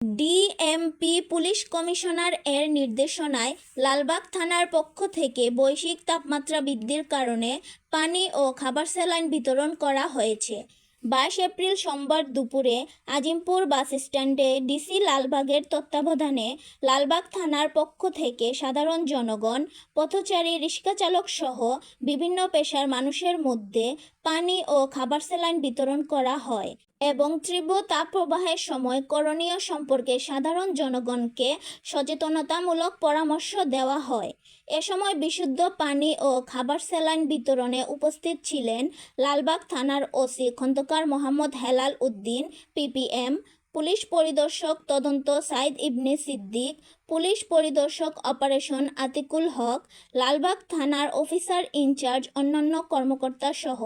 DMP police commissioner এর নির্দেশনায় লালবাগ থানার পক্ষ থেকে বৈশ্বিক তাপমাত্রা বৃদ্ধির কারণে পানি ও খাবার স্যালাইন বিতরণ করা হয়েছে। বাইশ এপ্রিল সোমবার দুপুরে আজিমপুর বাস স্ট্যান্ডে ডিসি লালবাগের তত্ত্বাবধানে লালবাগ থানার পক্ষ থেকে সাধারণ জনগণ, পথচারী, রিক্সাচালক সহ বিভিন্ন পেশার মানুষের মধ্যে পানি ও খাবার স্যালাইন বিতরণ করা হয় এবং তীব্র তাপ প্রবাহের সময় করণীয় সম্পর্কে সাধারণ জনগণকে সচেতনতামূলক পরামর্শ দেওয়া হয়। এ সময় বিশুদ্ধ পানি ও খাবার স্যালাইন বিতরণে উপস্থিত ছিলেন লালবাগ থানার OC Khandakar Mohammad Helal Uddin PPM police পরিদর্শক তদন্ত সাইদ ইবনে সিদ্দিক, পুলিশ পরিদর্শক অপারেশন আতিকুল হক, লালবাগ থানার অফিসার ইনচার্জ অন্যান্য কর্মকর্তা সহ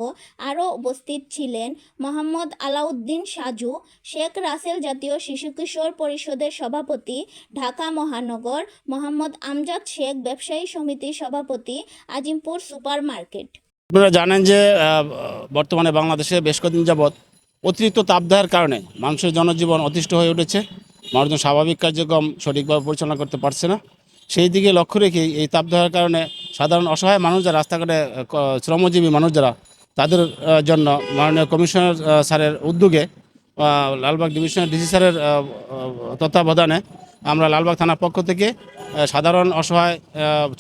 আরও উপস্থিত ছিলেন মোহাম্মদ আলাউদ্দিন সাজু, শেখ রাসেল জাতীয় শিশু কিশোর পরিষদের সভাপতি, ঢাকা মহানগর, মোহাম্মদ আমজাদ শেখ ব্যবসায়ী সমিতির সভাপতি, আজিমপুর সুপার মার্কেট আপনারা জানেন যে বর্তমানে বাংলাদেশে বেশ কদিন যাবৎ অতিরিক্ত তাপদাহের কারণে মানুষের জনজীবন অতিষ্ঠ হয়ে উঠেছে। মানুষজন স্বাভাবিক কার্যক্রম সঠিকভাবে পরিচালনা করতে পারছে না। সেই দিকে লক্ষ্য রেখে এই তাপদাহের কারণে সাধারণ অসহায় মানুষ যারা রাস্তাঘাটে শ্রমজীবী মানুষ যারা তাদের জন্য মাননীয় কমিশনার স্যারের উদ্যোগে লালবাগ ডিভিশনাল ডিসি স্যারের তত্ত্বাবধানে আমরা লালবাগ থানার পক্ষ থেকে সাধারণ অসহায়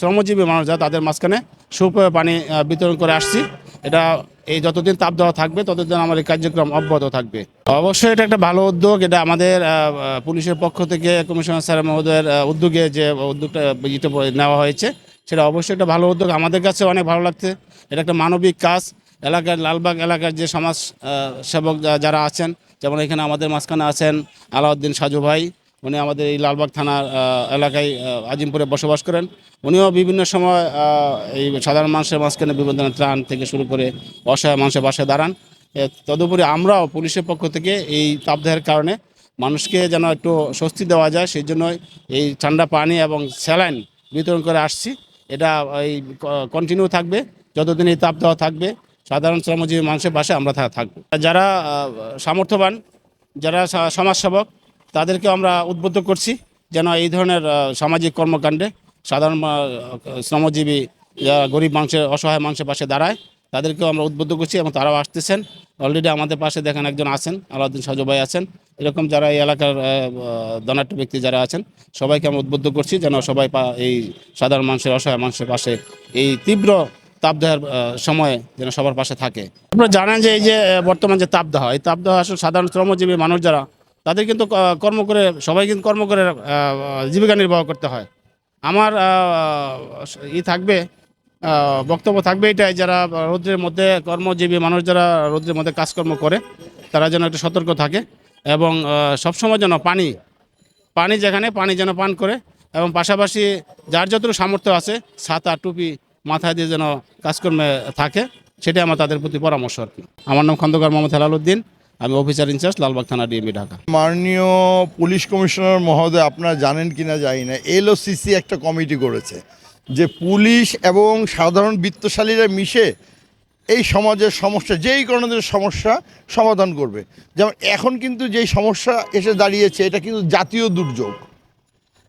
শ্রমজীবী মানুষ যারা তাদের মাঝখানে সুপেয় পানি বিতরণ করে আসছি। এটা এই যতদিন তাপ দেওয়া থাকবে, ততদিন আমার এই কার্যক্রম অব্যাহত থাকবে। অবশ্যই এটা একটা ভালো উদ্যোগ। এটা আমাদের পুলিশের পক্ষ থেকে কমিশনার স্যার মহোদয়ের উদ্যোগে যে উদ্যোগটা নেওয়া হয়েছে, সেটা অবশ্যই একটা ভালো উদ্যোগ। আমাদের কাছে অনেক ভালো লাগছে। এটা একটা মানবিক কাজ। এলাকার লালবাগ এলাকার যে সমাজ সেবক যারা আছেন, যেমন এখানে আমাদের মাঝখানে আছেন আলাউদ্দিন সাজু ভাই উনি আমাদের এই লালবাগ থানার এলাকায় আজিমপুরে বসবাস করেন। উনিও বিভিন্ন সময় এই সাধারণ মানুষের মাঝখানে বিভিন্ন ত্রাণ থেকে শুরু করে অসহায় মানুষের বাসায় দাঁড়ান। তদুপরি আমরাও পুলিশের পক্ষ থেকে এই তাপদাহের কারণে মানুষকে যেন একটু স্বস্তি দেওয়া যায়, সেই জন্য এই ঠান্ডা পানি এবং স্যালাইন বিতরণ করে আসছি। এটা, এই কন্টিনিউ থাকবে, যতদিন এই তাপ দেওয়া থাকবে, সাধারণ শ্রমজীবী মানুষের বাসায় আমরা থাকব। যারা সামর্থ্যবান, যারা সমাজসেবক তাদেরকে আমরা উদ্বুদ্ধ করছি যেন এই ধরনের সামাজিক কর্মকাণ্ডে সাধারণ শ্রমজীবী যারা গরিব মানুষের অসহায় মানুষের পাশে দাঁড়ায়, তাদেরকেও আমরা উদ্বুদ্ধ করছি এবং তারাও আসতেছেন। অলরেডি আমাদের পাশে দেখেন একজন আছেন, আলাউদ্দিন সাজু ভাই আছেন। এরকম যারা এই এলাকার ধনাঢ্য ব্যক্তি যারা আছেন, সবাইকে আমরা উদ্বুদ্ধ করছি যেন সবাই এই সাধারণ মানুষের, অসহায় মানুষের পাশে এই তীব্র তাপদাহের সময়ে যেন সবার পাশে থাকে। আপনারা জানেন যে এই যে বর্তমান যে তাপদাহ, এই তাপদাহ আসলে সাধারণ শ্রমজীবী মানুষ যারা তাদের কিন্তু কর্ম করে, সবাই কিন্তু কর্ম করে জীবিকা নির্বাহ করতে হয়। আমার ই থাকবে বক্তব্য থাকবে এটাই, যারা রৌদ্রের মধ্যে কর্মজীবী মানুষ, যারা রৌদ্রের মধ্যে কাজকর্ম করে, তারা যেন একটু সতর্ক থাকে এবং সবসময় যেন পানি পানি যেখানে, পানি যেন পান করে এবং পাশাপাশি যার যতটুকু সামর্থ্য আছে, ছাতা, টুপি মাথায় দিয়ে যেন কাজকর্মে থাকে, সেটাই আমার তাদের প্রতি পরামর্শ আর কি। আমার নাম খন্দকার মোহাম্মদ হেলালুদ্দিন আমি অফিসার ইনচার্জ, লালবাগ থানা ডিএমবি ঢাকা। মাননীয় পুলিশ কমিশনার মহোদয়, আপনারা জানেন কি না জানি না, এলওসিসি একটা কমিটি করেছে, যে পুলিশ এবং সাধারণ বিত্তশালীরা মিশে এই সমাজের সমস্যা, যেই ধরনের সমস্যা সমাধান করবে। যেমন এখন কিন্তু যেই সমস্যা এসে দাঁড়িয়েছে, এটা কিন্তু জাতীয় দুর্যোগ।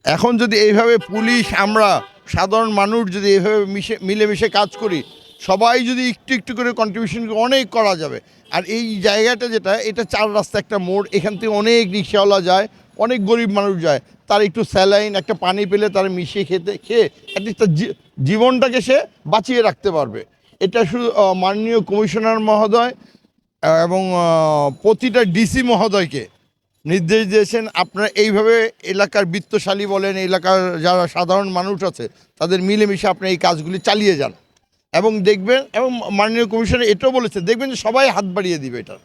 এখন যদি এইভাবে পুলিশ, আমরা সাধারণ মানুষ যদি এইভাবে মিশে, মিলেমিশে কাজ করি সবাই যদি একটু একটু করে কন্ট্রিবিউশন অনেক করা যাবে। আর এই জায়গাটা যেটা, এটা চার রাস্তা একটা মোড়, এখান থেকে অনেক রিক্সাওয়ালা যায়, অনেক গরিব মানুষ যায়। তার একটু স্যালাইন, একটা পানি পেলে তার মিশিয়ে খেতে, খেয়ে অ্যাটলিস্ট তার জীবনটাকে সে বাঁচিয়ে রাখতে পারবে। এটা শুধু মাননীয় কমিশনার মহোদয় এবং প্রতিটা ডিসি মহোদয়কে নির্দেশ দিয়েছেন। আপনারা এইভাবে এলাকার বৃত্তশালী বলেন, এলাকার যারা সাধারণ মানুষ আছে, তাদের মিলেমিশে আপনারা এই কাজগুলি চালিয়ে যান। এবং দেখবেন, এবং মাননীয় কমিশনার এটাও বলেছে, দেখবেন যে সবাই হাত বাড়িয়ে দিবে এটা।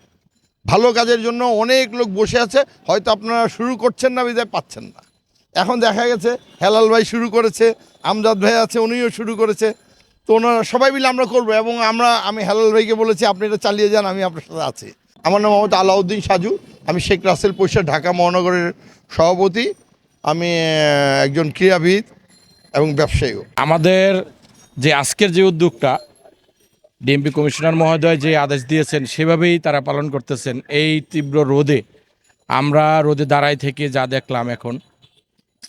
ভালো কাজের জন্য অনেক লোক বসে আছে, হয়তো আপনারা শুরু করছেন না, বিদায় পাচ্ছেন না। এখন দেখা গেছে, হেলাল ভাই শুরু করেছে, আমজাদ ভাই আছে, উনিও শুরু করেছে। তো ওনারা সবাই মিলে আমরা করব, এবং আমরা, আমি হেলাল ভাইকে বলেছি, আপনি এটা চালিয়ে যান, আমি আপনার সাথে আছি। আমার নাম মোহাম্মদ আলাউদ্দিন সাজু, আমি শেখ রাসেল পরিষদ, ঢাকা মহানগরের সভাপতি। আমি একজন ক্রীড়াবিদ এবং ব্যবসায়ীও। আমাদের যে আজকের যে উদ্যোগটা ডিএমপি কমিশনার মহোদয় যে আদেশ দিয়েছেন, সেভাবেই তারা পালন করতেছেন। এই তীব্র রোদে আমরা রোদে দাঁড়াই থেকে যা দেখলাম এখন,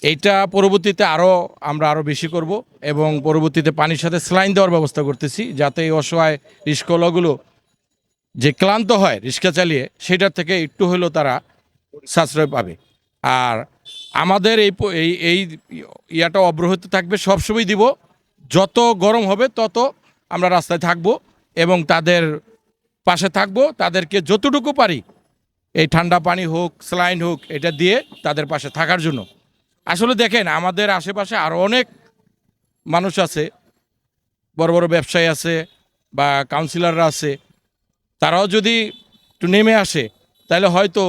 এইটা পরবর্তীতে আরও আমরা আরও বেশি করব এবং পরবর্তীতে পানির সাথে স্লাইন দেওয়ার ব্যবস্থা করতেছি, যাতে এই অসহায় রিস্কলাগুলো যে ক্লান্ত হয় রিক্সা চালিয়ে, সেটার থেকে একটু হলেও তারা সাশ্রয় পাবে। আর আমাদের এই এই ইয়াটা অব্যাহত থাকবে, সবসময় দিব। যত গরম হবে, তত আমরা রাস্তায় থাকব এবং তাদের পাশে থাকব। তাদেরকে যতটুকু পারি, এই ঠান্ডা পানি হোক, স্লাইন হোক, এটা দিয়ে তাদের পাশে থাকার জন্য। আসলে দেখেন, আমাদের আশেপাশে আরও অনেক মানুষ আছে, বড় বড় ব্যবসায়ী আছে বা কাউন্সিলররা আছে। তারাও যদি একটু নেমে আসে, তাহলে হয়তো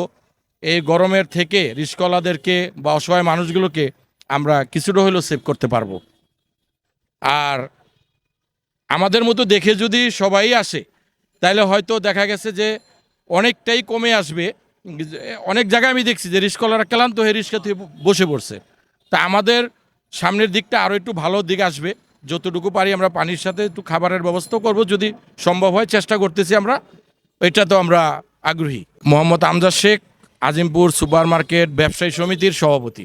এই গরমের থেকে রিস্কলাদেরকে বা অসহায় মানুষগুলোকে আমরা কিছুটা হলেও সেভ করতে পারব। আর আমাদের মতো দেখে যদি সবাই আসে, তাহলে হয়তো দেখা গেছে যে অনেকটাই কমে আসবে। অনেক জায়গায় আমি দেখছি যে রিস্কলারা ক্লান্ত হয়ে রিস্কা থেকে বসে পড়ছে। তা আমাদের সামনের দিকটা আরও একটু ভালো দিক আসবে। যতটুকু পারি আমরা পানির সাথে একটু খাবারের ব্যবস্থাও করব, যদি সম্ভব হয় চেষ্টা করতেছি আমরা। এটা তো আমরা আগ্রহী। মোহাম্মদ আমজাদ শেখ, আজিমপুর সুপার মার্কেট ব্যবসায়ী সমিতির সভাপতি।